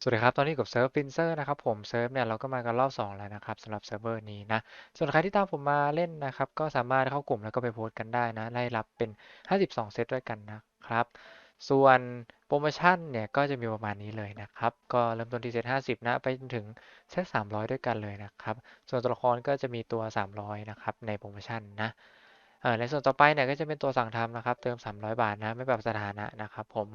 สวัสดีครับ ตอนนี้อยู่กับเซิร์ฟฟินเซอร์นะครับผมเซิร์ฟเนี่ยเราก็มากันรอบ 2 แล้วนะครับสำหรับเซิร์ฟเวอร์นี้นะ ส่วนใครที่ตามผมมาเล่นนะครับ ก็สามารถเข้ากลุ่มแล้วก็ไปโพสต์กันได้นะได้รับเป็น 52 เซตด้วยกันนะครับ ส่วนโปรโมชั่นเนี่ยก็จะมีประมาณนี้เลยนะครับ ก็เริ่มต้นที่เซต50 นะ ไปจนถึงเซต300 ด้วยกันเลยนะครับ ส่วนตัวละครก็จะมีตัว 300 นะครับในโปรโมชั่นนะในส่วนต่อไปเนี่ยก็จะเป็นตัวสั่งทำนะครับ เติม 300 บาทนะ ไม่ปรับสถานะนะครับผม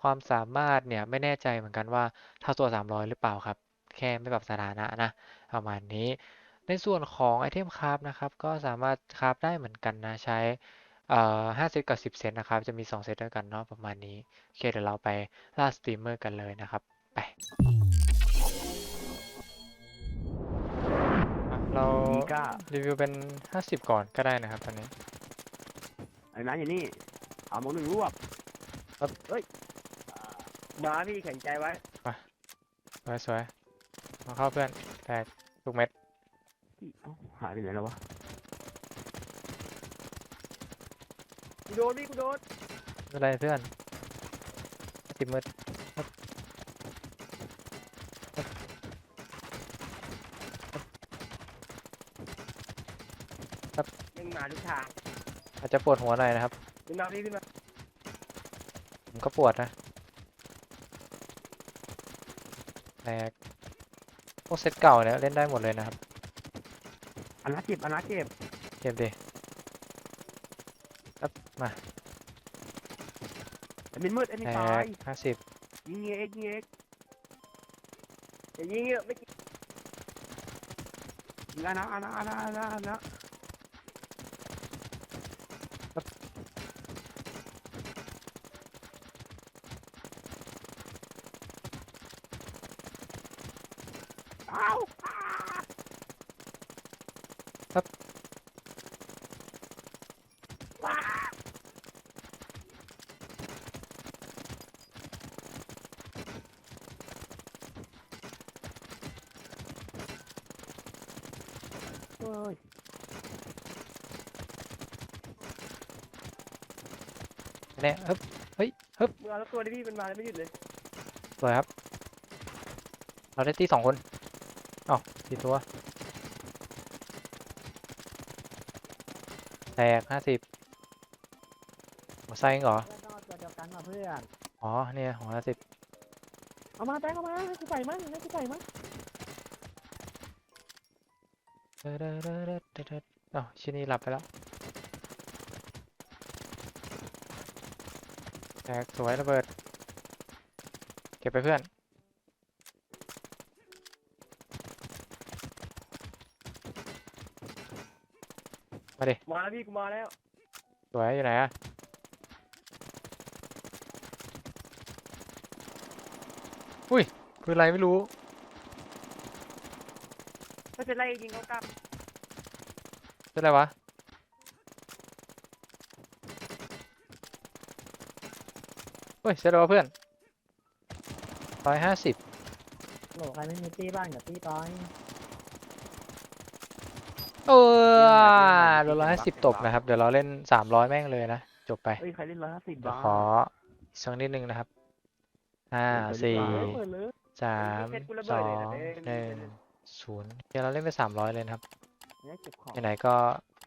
ความสามารถเนี่ยไม่แน่ใจเหมือนกันว่าเท่าตัว 300 หรือเปล่าครับ แค่ไม่ปรับสถานะนะประมาณนี้ ในส่วนของไอเทมคราฟนะครับ ก็สามารถคราฟได้เหมือนกันนะ ใช้เอ่อ5เซตกับ10เซตนะครับ จะมี2เซตด้วยกันเนาะประมาณนี้ โอเค เดี๋ยวเราไปล่าสตรีมเมอร์กันเลยนะครับ ไปอะเรามีก้ารีวิวเป็น50ก่อนก็ได้นะครับตอนนี้ไอ้นั้นอย่างนี้เอาหมงหนึ่งรวบครับเฮ้ย มาพี่แข็งใจไว้สวยสวยมาเข้าเพื่อนแตกทุกเม็ดพี่เอ้าหายไปไหนแล้ววะกูโดนพี่กูโดนไม่เป็นไรเพื่อนติดมืดยังมาทุกทางอาจจะปวดหัวหน่อยนะครับ ขึ้นมาพี่ขึ้นมาผมก็ปวดนะ แตกพวกเซตเก่าเนี่ยเล่นได้หมดเลยนะครับอันนัดเจ็บอันนัดเจ็บเก็บดิครับมาไอ้มินมืดไอ้มินแตตายกห้าสิบยิงเอ็กยิงเอ็กอย่ายิงเยอะไม่กินยิงอันนะอันนะอันนะอันนะอันนะอ้าวอ้า ว้าเฮ้ยเนี่ยฮึบเฮ้ยฮึบมึงเอาแล้วตัวที่พี่มันมาแล้วไม่หยุดเลยสวยครับ เราได้ตีสองคนอ๋อตีตัว แตกห้าสิบหัวไส้เหรอเพื่อนต้องเอาตัวเดียวกันมาเพื่อนอ๋อ เนี่ยหัวห้าสิบเอามาแตงเอามาให้กูใส่มั้งให้กูใส่มั้งเด้อเด้อเด้อเด้อเด้อเด้ออ้าวชิ้นนี้หลับไปแล้ว แตกสวยระเบิด เก็บไปเพื่อน มาดิมาแล้วพี่กูมาแล้วสวยอยู่ไหนอะอุ้ยคืออะไรไม่รู้ไม่เป็นไรยิงเขากลับเป็นอะไรวะเฮ้ยเสร็จแล้ววะเพื่อนร้อยห้าสิบโหลใครไม่มีตี้บ้างเดี๋ยวตี้ต่อย เออเราร้อยห้าสิบตกนะครับ เดี๋ยวเราเล่นสามร้อยแม่งเลยนะ จบไปเฮ้ยใครเล่นร้อยห้าสิบเดี๋ยวบ้าขออีกสักนิดนึงนะครับห้าสี่เปิดเลยสามเพชรกูระสเบิอดเลยนะงเด้หนึ่งศูนย์เดี๋ยวเราเล่นไปสามร้อยเลยนะครับเนี่ยเก็บของไหนๆก็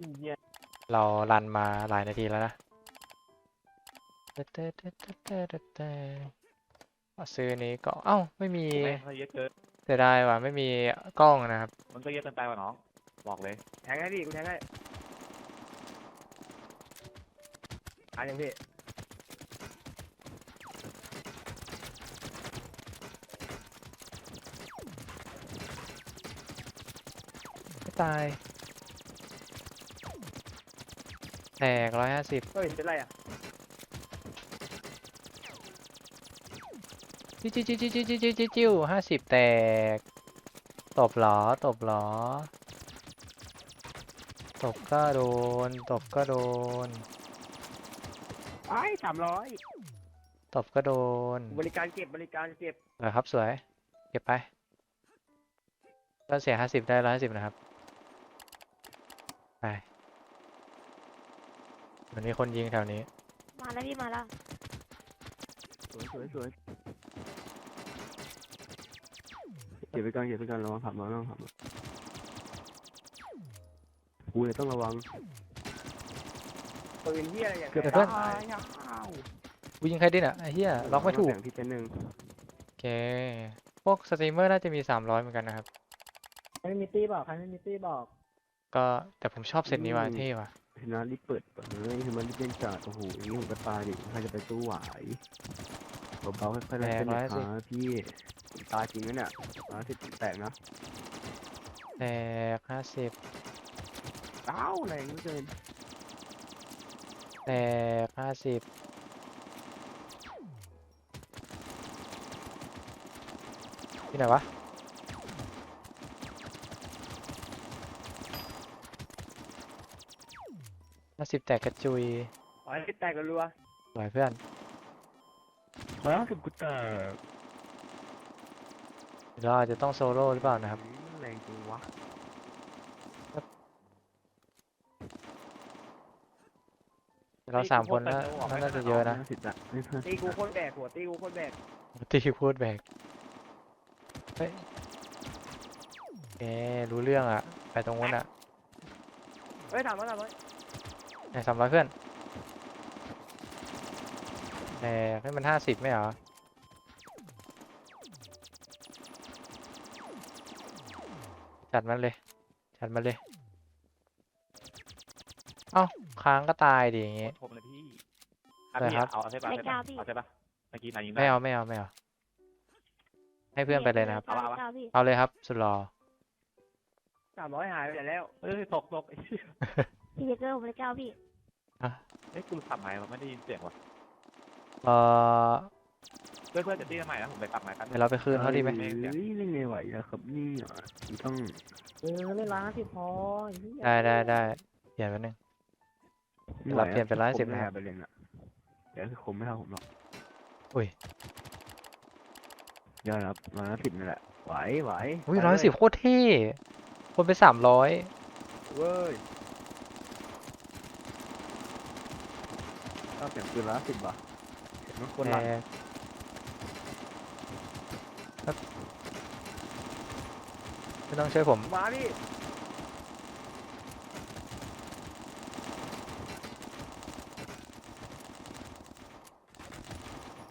อีเหี้ยเรารันมาหลายนาทีแล้วนะขอซื้อนี้ก็เอ้าไม่มีแม่งเขาเยอะเกินเสียดายว่ะไม่มีกล้องนะครับ มันก็เยอะเกินไปว่ะน้อง บอกเลยแทงให้พี่กูแทงให้อันยังพี่ตายแตกร้อยห้าสิบเฮ้ยเป็นไรอะจิ้วจิ้วจิ้วจิ้วจิ้วจิ้วจิ้วห้าสิบแตก ตบหรอ ตบหรอ ตบก็โดน ตบก็โดน ไอ้สามร้อยตบก็โดนบริการเก็บบริการเก็บเหรอครับสวย เก็บไปก็เสียห้าสิบได้ร้อยห้าสิบนะครับ ไปเหมือนมีคนยิงแถวนี้ มาแล้วพี่มาแล้ว สวยสวยสวยเก็บไปก่อนเก็บไปก่อนระวังขับมาระวังขับมา กูเลยต้องระวัง ปืนเฮียอะไรอย่างเกือบเงี้ยเพื่อน ตายอะกูยิงใครดิน่ะไอ้เหี้ยล็อกไม่ถูกแบ่งพี่เจนหนึ่งโอเคพวกสตรีมเมอร์น่าจะมีสามร้อยเหมือนกันนะครับ ใครไม่มีตี้บอกใครไม่มีตี้บอกก็แต่ผมชอบเซตนี้ว่ะเท่ว่ะ เห็นนะรีบเปิดเปิดเลยคือมันรีบเล่นจัดโอ้โหอย่างนี้ผมก็ตายดิใครจะไปตู้ไหวเบาๆค่อยๆเล่นแตกนะร้อยสิครับพี่ผมตายจริงนะเนี่ยร้อยสิบแตกนะแตกห้าสิบ เอ้าแรงเหลือเกินแตกห้าสิบที่ไหนวะ ห้าสิบแตกกระจุยขอให้แตกรัวสวยเพื่อนร้อยสิบกูแตกเราอาจจะต้องโซโล่หรือเปล่านะครับอืมแรงจริงวะ เราสามคนแล้วน่าจะเยอะนะห้าสิบอะไม่ห้าๆตีสิบกูอะโคตรแบกหัวตีกูโคตรแบกตีพูดแบกเฮ้ยเอ๊รู้เรื่องอะ ไปตรงนู้นอะเฮ้ยถามว่าถามว่าไหนสามร้อยเพื่อนแหมให้มันห้าสิบไม่เหรอจัดมันเลย จัดมันเลย เอ้า ค้างก็ตายดิอย่างงี้ชมเลยพี่อะอะไรพี่ครับ เอาเอาใช่ปะเลใช่ขปะเก้าพี่ เอาใช่ปะเมื่อกี้นายยิงได้ไม่เอาไม่เอาไม่เอา ให้เพื่อนไปเลยนะครับก้าเก้าพี่เอาเลยครับสุดรอสามร้อยหายไปไหนแล้วเอ้ยตกตกไอ้เหี้ยพี่เจเกอร์ผมเลขเก้าพี่เอ้ยกูปรับไมค์วะไม่ได้ยินเสียงวะเออเพื่อนเพื่อนจะตีกันใหม่นะผมไปปรับไมค์กันเดี๋ยวเราไปคืนเขาดีไหมเฮ้ยเล่นไงไหวอะครับนี่อะต้องเออไม่ล้านสิพอได้ได้ได้เปลี่ยนไปหนึ่งไม่ไหว เราเปลี่ยนเป็น110ผมนะครับแไปเล่นอะเดี๋ยวคือคมไม่เท่าผมหรอกอุ้ย ยอดครับร้อยห้าสิบนี่แหละไหวไหวอุ้ยไปร้อยเลสิบโคตรเท่คนไปสามร้อยเว้ยชอบเสียงปืนร้อยห้าสิบว่ะเห็นมันคนแหละมครับไม่ต้องช่วยผม มาพี่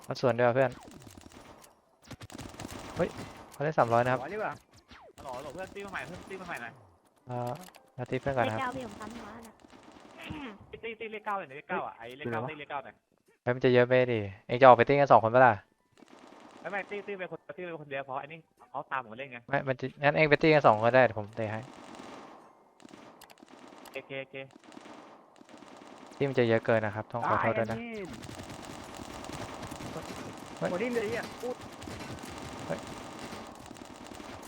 มาส่วนด้วยว่ะเพื่อน เฮ้ยเขาได้สามร้อยนะครับหัวนี่ว่ะฮัลโหลฮัลโหลเพื่อนตีมาใหม่เพื่อนตีมาใหม่หน่อยเอ่อมาตีเพื่อนก่อนเลขนะครับเก้าพี่ผมทำหัวนะตีตีเลขเก้าเลยเลขเก้าอะไอ้เลขเก้าตีเลขเก้าหน่อยเฮ้ยมันจะเยอะไปดิเองจะออกไปตีกันสองคนปะล่ะไม่ไม่ตีตีไปคนตีไปคนเดียวเพราะไอ้นี่เขาตามผมมาเล่นไงไม่มันจะงั้นเองไปตีกันสองคนได้เดี๋ยวผมเตะให้เคเคเคที่มันจะเยอะเกินนะครับต้องขอโทษด้วยนะตายอัเฮ้ย หัวดิ้นเลยเนี่ยพูด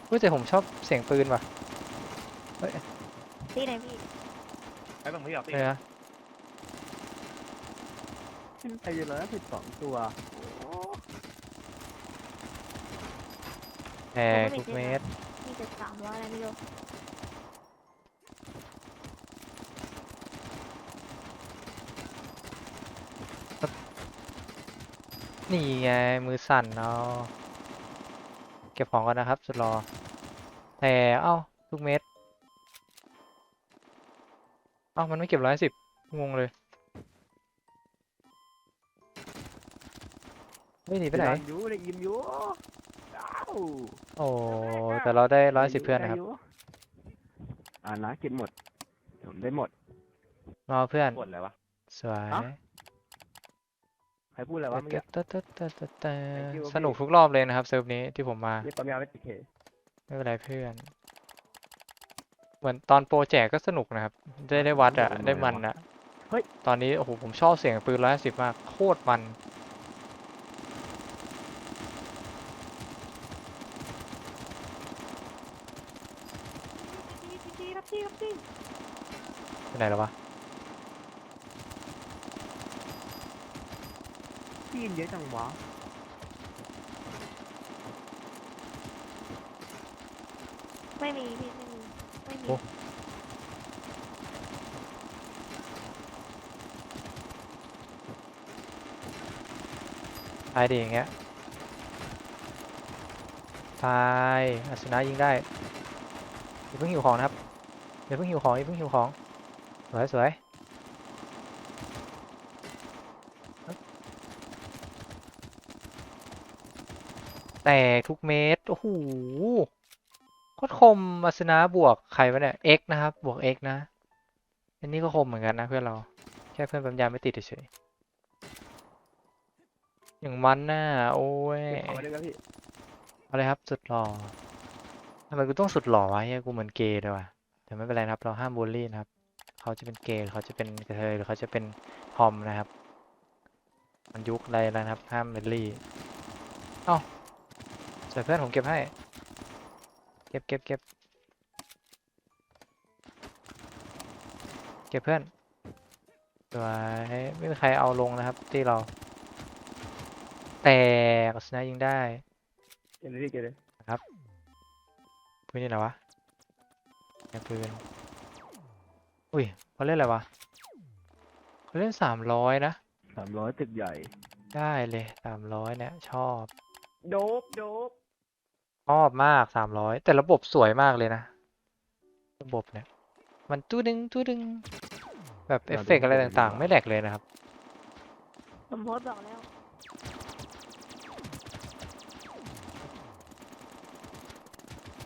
อุ้ยแต่ผมชอบเสียงปืนว่ะตีไหนพี่ไอ้บางทีเอาตีเลยนะไอ้ร้อยห้าสิบสองตัวแหกทุกเม็ดมีเจ็ดสามร้อยอะไรไม่รู้ นี่ไง มือสั่นเนาะเก็บของก่อนนะครับ สุดรอแต่เอ้าทุกเม็ด เอ้ามันไม่เก็บร้อยสิบงงเลยเฮ้ยหนีไปไหนด้อยู่ได้ยิมอยู่อ้าวโอ้แต่เราได้ร้อยสิบเพื่อนนะครับได้ยู่อ่านะเก็บหมดผมได้หมดรอเพื่อนกดเลยวะสวยฮะใค รพูดอะไรวะเมื่อกี้ ตะตะตะตะตะ Thank you สนุกทุกรอบเลยนะครับเซิร์ฟนี้ที่ผมมา นี่ปั๊มยาไม่ติดเคไม่เป็นไรเพื่อน เหมือนตอนโปรแจกก็สนุกนะครับ ได้ได้วัดอะได้มันอะเฮ้ยตอนนี้โอ้โหผมชอบเสียงปืนร้อยสิบมาก โคตรมันตีตีตีรับตีรับตีไปไหนแล้ววะ ทีมเยอะจังวะไม่มีพี่ไม่มี ไม่มีโอ้ตายดีอย่างเงี้ย ตายอาสนะยิงได้อย่าเพิ่งหิวของนะครับอย่าเพิ่งหิวของอย่าเพิ่งหิวของ สวยสวย ตกทุกเม็ดโอ้โหโคตรคมอาสนะบวกใครวะเนี่ย x นะครับ บวก x นะ อันนี้ก็คมเหมือนกันนะเพื่อนเรา แค่เพื่อนปั๊มยาไม่ติดเฉยๆอย่างมันน่ะโอ้ยเก็บของมาด้วยกันพี่เอาเลยครับสุดหล่อทำไมกูต้องสุดหล่อวะเฮียกูเหมือนเกย์เลยว่ะแต่ไม่เป็นไรนะครับเราห้ามบูลลี่นะครับ เขาจะเป็นเกย์หรือเขาจะเป็นกระเทยหรือเขาจะเป็นทอมนะครับ มันยุคอะไรแล้วนะครับห้ามบูลลี่เอ้า ใส่เพื่อนผมเก็บให้ เก็บเก็บเก็บเก็บเพื่อนสวยไม่มีใครเอาลงนะครับ ที่เรา แต่กสนะยิงได้เก็บเลยพี่เก็บเลยปืนนี่ไหนวะแค่ปืนอุ้ยเขาเล่นอะไรวะเขาเล่นสามร้อยนะสามร้อยตึกใหญ่ ได้เลยสามร้อยเนี่ย ชอบ โดบโดบ ชอบมากสามร้อยแต่ระบบสวยมากเลยนะ ระบบเนี่ย มันตู้ดึงตู้ดึง แบบเอฟเฟกต์อะไรต่างๆ ไม่แหลกเลยนะครับผมโพสต์บอกแล้ว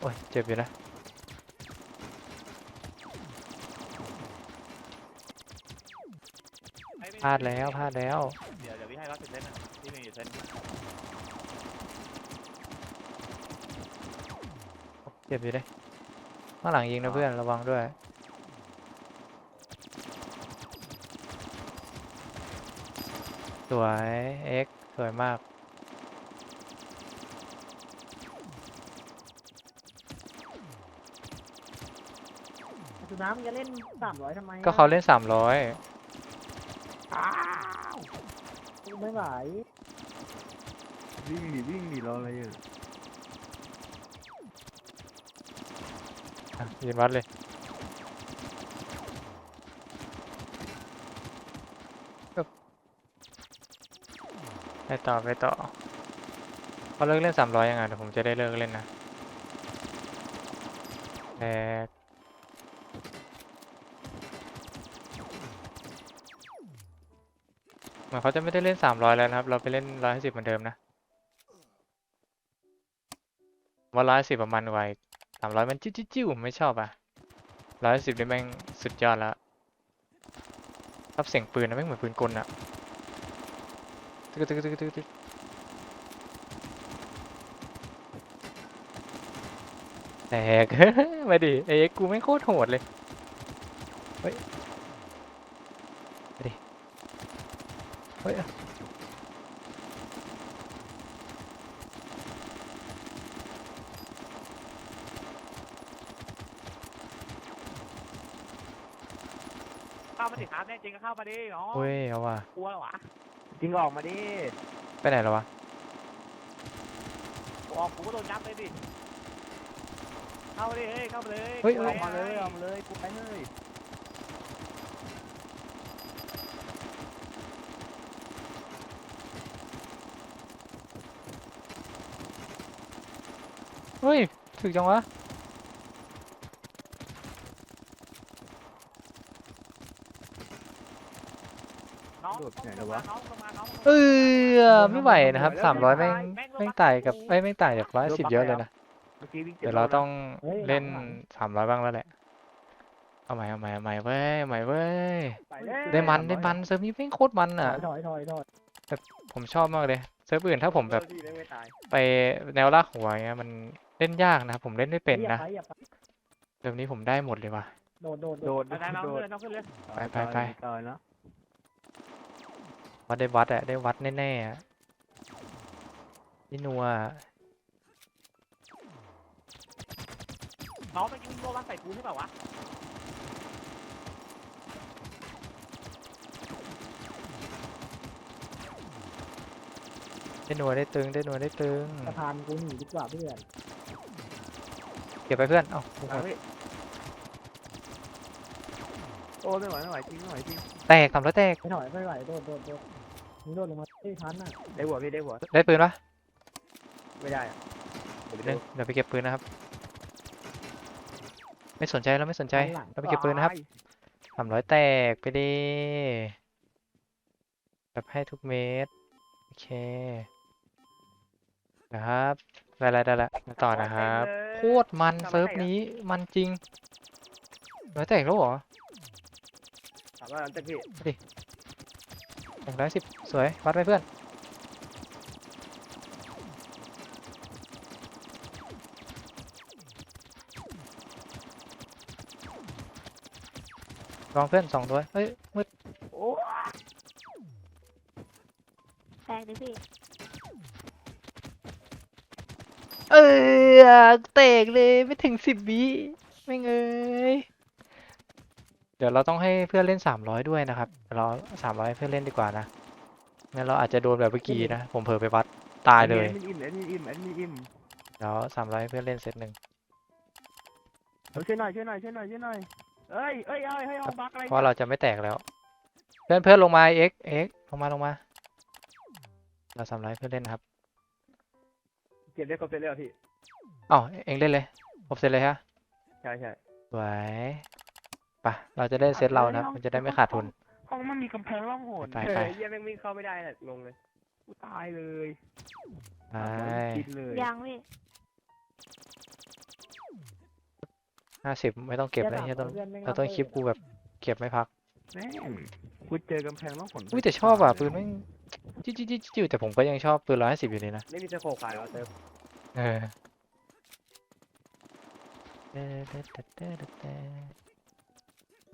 โอ้ย เจ็บอยู่นะ พลาดแล้วพลาดแล้ว เดี๋ยวเดี๋ยวพี่ให้ร้อยสิบเซนต์อะพี่มีอยู่เซนต์ เจ็บอยู่เลยข้างหลังยิงนะเพื่อนระวังด้วย สวยเอ็กสวยมาก สุน้ำมึงจะเล่นสามร้อยทำไมก็เขาเล่นสามร้อยอ้าวไม่ไหววิ่งหนีวิ่งหนีรออะไรอะ ยืนวัดเลยปึ๊บไปต่อไปต่อเขาเลิกเล่นสามร้อยยังไงเดี๋ยวผมจะได้เลิกเล่นนะแตกเหมือนเขาจะไม่ได้เล่นสามร้อยแล้วนะครับ เราไปเล่นร้อยห้าสิบเหมือนเดิมนะว่าร้อยสิบประมาณไวสามร้อยมันจิ้วจิ้วไม่ชอบอะร้อยสิบนี่แม่งสุดยอดแล้วชอบเสียงปืนนะแม่งเหมือนปืนกลอะตึกตึกตึกตึกตึกแตก มาดิเอ้กูไม่โคตรโหดเลย เฮ้ย มาดิ เฮ้ยามาดิครับแน่จริงก็เข้ามาดิเนาะเฮ้ยเอาว่ะกลัวเหรอวะจริงออกมาดิไปไหนแล้ววะกูออกกูก็โดนยับเลยดิเข้ามาดิเฮ้ยเข้ามาเลยเฮ้ยกลัวออะอกไรมาเลยออกมาเลยกูไปเลยเฮ้ยถึกจังวะ น้อง โดด ไหนแล้ววะน้องลงมาน้องลงมาเออไม่ไหวนะครับสามร้อยแม่งแม่งต่ายกับเอ้ยแม่งต่ายจากร้อยสิบเยอะเลยนะเมื่อกี้วิ่งเดี๋ยวเราต้องเล่นสามร้อยบ้างแล้วแหละเอาใหม่เอาใหม่เอาใหม่เว้ยเอาใหม่เว้ยไปเลยได้มันได้มันเซิร์ฟนี้แม่งโคตรมันถอะอยถอยถอยถอยผมชอบมากเลยเซิร์ฟอื่นถ้าผมแบบเออพี่ได้ไม่ตายไปแนวลากหัวอย่างเงี้ยมันเล่นยากนะครับผมเล่นไม่เป็นนะอย่าไปอย่าไปเซิร์ฟนี้ผมได้หมดเลยว่ะโดดโดดโดโดดดไปๆน้องโดขึ้นดเลยน้องขึ้นเลยไปไป ไปตายแล้ววัดได้วัดอะได้วัดแน่ๆอะพี่นัวน้องไปยิงโลวันใส่กูใช่เปล่าวะได้นัวได้ตึงได้นัวได้ตึง สะพานกูหนีดีกว่าเพื่อนเก็บไปเพื่อน เอ้าโอ้โหตายพี่โอ้ไม่ไหวไม่ไหวจริงไม่ไหวจริงแตกสามร้อยแตก ไม่ถอยไม่ไหวโดดโดดโดด มึงโดดลงมาไม่ทันอะได้หัวพี่ได้หัวได้ปืนปะไม่ได้อะโผมไปนึดูงเดี๋ยวไปเก็บปืนนะครับ ไม่สนใจแล้วไม่สนใจเราไปเก็บปืนนะครับ สามร้อยแตกไปดีแบบให้ทุกเม็ดโอเคนะครับ ได้แล้วได้แล้วมาต่อนะครับ โคตรมันเซิร์ฟนี้มันจริงร้อยแตกแล้วเหรอ ถามว่าอันเต็มพี่ หนึ่งร้อยสิบสวย วัดไปเพื่อน ลองเพื่อนสองตัวเฮ้ย มืดโอ้แตกดิพี่เออเตกเลยไม่ถึงสิบวิไม่เงย เดี๋ยวเราต้องให้เพื่อนเล่นสามร้อยด้วยนะครับเดี๋ยวเราสามร้อยเพื่อนเล่นดีกว่านะงั้นเราอาจจะโดนแบบเมื่อกี้นะ ผมเผลอไปวัดตายเลยแอดมินอิ่มแอดมินอิ่มแอดมินอิ่มเดี๋ยวสามร้อยเพื่อนเล่นเซตหนึ่งเฮ้ยช่วยหน่อยช่วยหน่อยช่วยหน่อยช่วยหน่อยเอ้ยเอ้ยเอ้ยให้เอาบักอะไรเพราะเราจะไม่แตกแล้ว เพื่อนเพื่อนลงมาเอ็กเอ็กลงมาลงมา เราสามร้อยเพื่อนเล่นนะครับเก็บได้ครบเสร็จแล้วพี่อ๋อเอ็งเล่นเลยครบเซตเลยฮะใช่ใช่สวย ไปะเราจะได้เซตเรานะครับ มันจะได้ไม่ขาดทุนห้องมันมีกำแพงร่องหนไปเอไปอเยี่ยแม่งวิ่งเข้าไม่ได้น่ะงงเลยกูตายเลยไปคิดเลยยังพี่ห้าสิบไม่ต้องเก็บแล้วเฮียต้องเราต้องคลิปกูแบบเก็บไม่พักแม่งกูเจอกำแพงร่องหนอุ้ยแต่ชอบอะปืนแม่งจิ๊ดจิ๊ดจิ๊ดจิ๊ดแต่ผมก็ยังชอบปืนร้อยห้าสิบอยู่ดีนะไม่มีสโคปขายหรอเติมเออ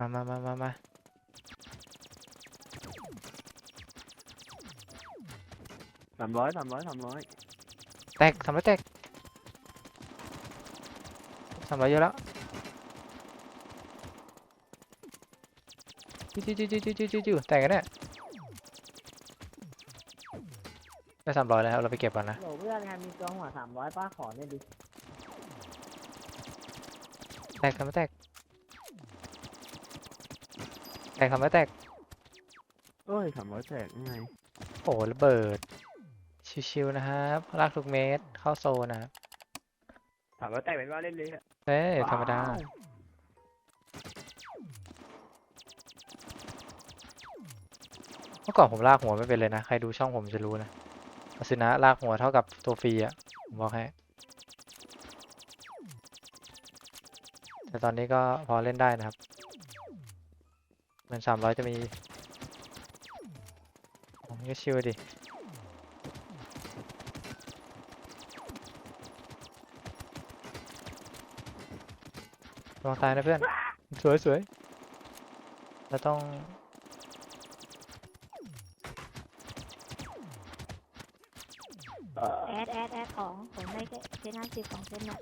มามามามามาสามร้อยสามร้อยสามร้อยแตกสามร้อยแตกสามร้อยเยอะแล้วจิ้วจิ้วจิ้วจิ้วจิ้วจิ้วจิ้วแตกกันเนี่ยได้สามร้อยแล้วเราไปเก็บก่อนนะโหลเพื่อนงานมีตัวหัวสามร้อยป้าขอเนี่ยดิแตกสามร้อยแตก ตกสามร้อยแตกเอ้ยสามร้อยแตกยังไงโอ้ระเบิด ชิวๆนะครับลากทุกเมตรเข้าโซนนะครับถามว่าแต่งเป็นว่าเล่นเลยอะเอ้ยธรรมดา ว้าวเมื่อก่อนผมลากหัวไม่เป็นเลยนะ ใครดูช่องผมจะรู้นะอาซึนะลากหัวเท่ากับตัวฟรีอะผมบอกให้ แต่ตอนนี้ก็พอเล่นได้นะครับ เหมือนสามร้อยจะมีผมก็ชิวดิลองตายนะเพื่อน สวยสวยเราต้องแอดแอดแอดของผมได้แค่เซนห้าสิบของเซนน่ะ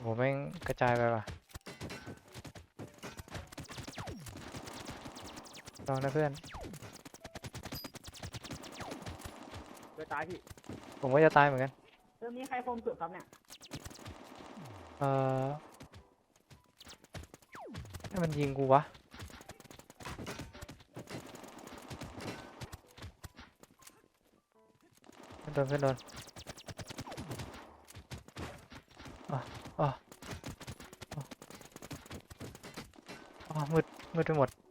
โหแม่งกระจายไปว่ะ ลองนะเพื่อนเพื่อตายพี่ผมก็จะตายเหมือนกัน เรื่องนี้ใครคมสุดครับเนี่ยเออให้มันยิงกูวะ เพื่อนโดนเพื่อนโดนอ๋ออ๋ออ๋ออ๋อมืดมืดไปหมด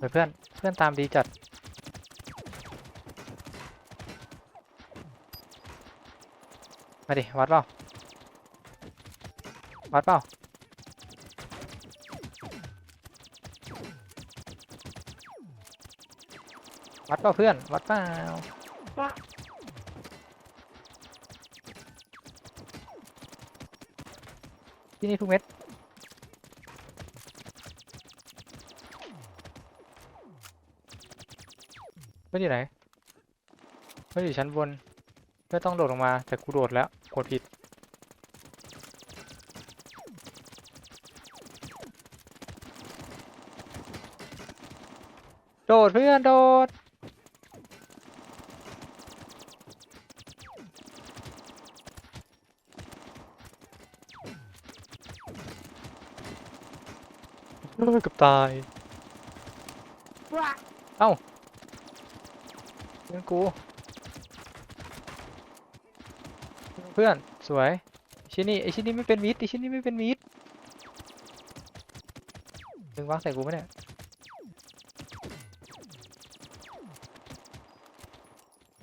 เฮ้ยเพื่อนเพื่อนตามดีจัด มาดิ วัดเปล่า วัดเปล่า วัดเปล่าเพื่อน วัดเปล่าที่นี่ทุกเม็ด เพื่อนอยู่ไหนเพื่อนอยู่ชั้นบนเพื่อต้องโดดลงมาแต่กูโดดแล้วกดผิดโดดเพื่อนโดดเกือบตาย เอ้า พื่อนกูเพื่อนสวยชิ้นนี้ไอชิ้นนี้ไม่เป็นมิดไอชิ้นนี้ไม่เป็นมิดมึงวางใส่กูไหมเนี่ย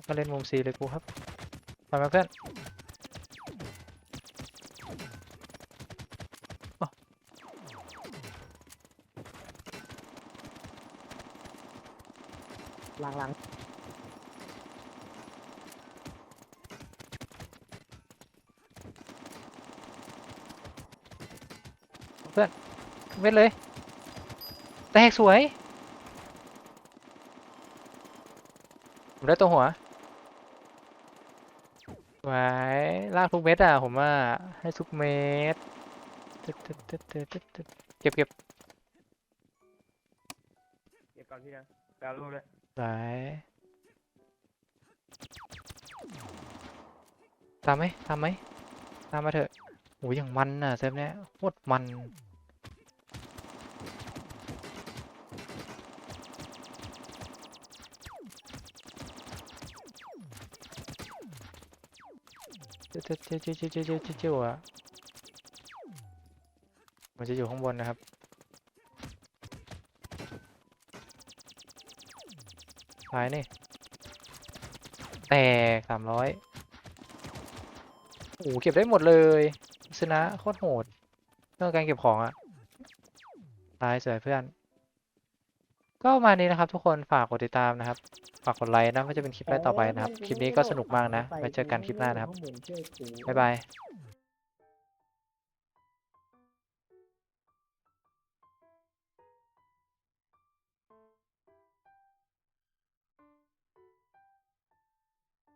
มาเล่นมุมซีเลยกูครับไหมเพื่อนหลังหลัง เว้นเลย แตกสวยผมได้ตัวหัวสวยลากทุกเม็ดอะผมว่าให้ทุกเม็ดตึ๊ดตึ๊ดตึ๊ดตึ๊ดตึ๊ดตึ๊ดเก็บเก็บเก็บก่อนพี่นะแปลรูปเลยสวยตามไหมตามไหมตามมาเถอะโอ้ยอย่างมันน่ะเซฟเนี้ยโคตรมัน เจ๊เจ๊เจ๊เจ๊เจ๊เจ๊เจ๊เจ๊เจ๊วะมันจะอยู่ข้างบนนะครับซ้ายนี่ แตกสามร้อยโอ้โหเก็บได้หมดเลยชนะโคตรโหดเรื่องการเก็บของอะตายสวยเพื่อน ก็ประมาณนี้นะครับทุกคนฝากกดติดตามนะครับากกดไลค์นะก็จะเป็นคลิปแรกต่อไปนะครับ คลิปนี้ก็สนุกมากนะไว้เจอกันคลิปหน้านะครับบ๊ายบาย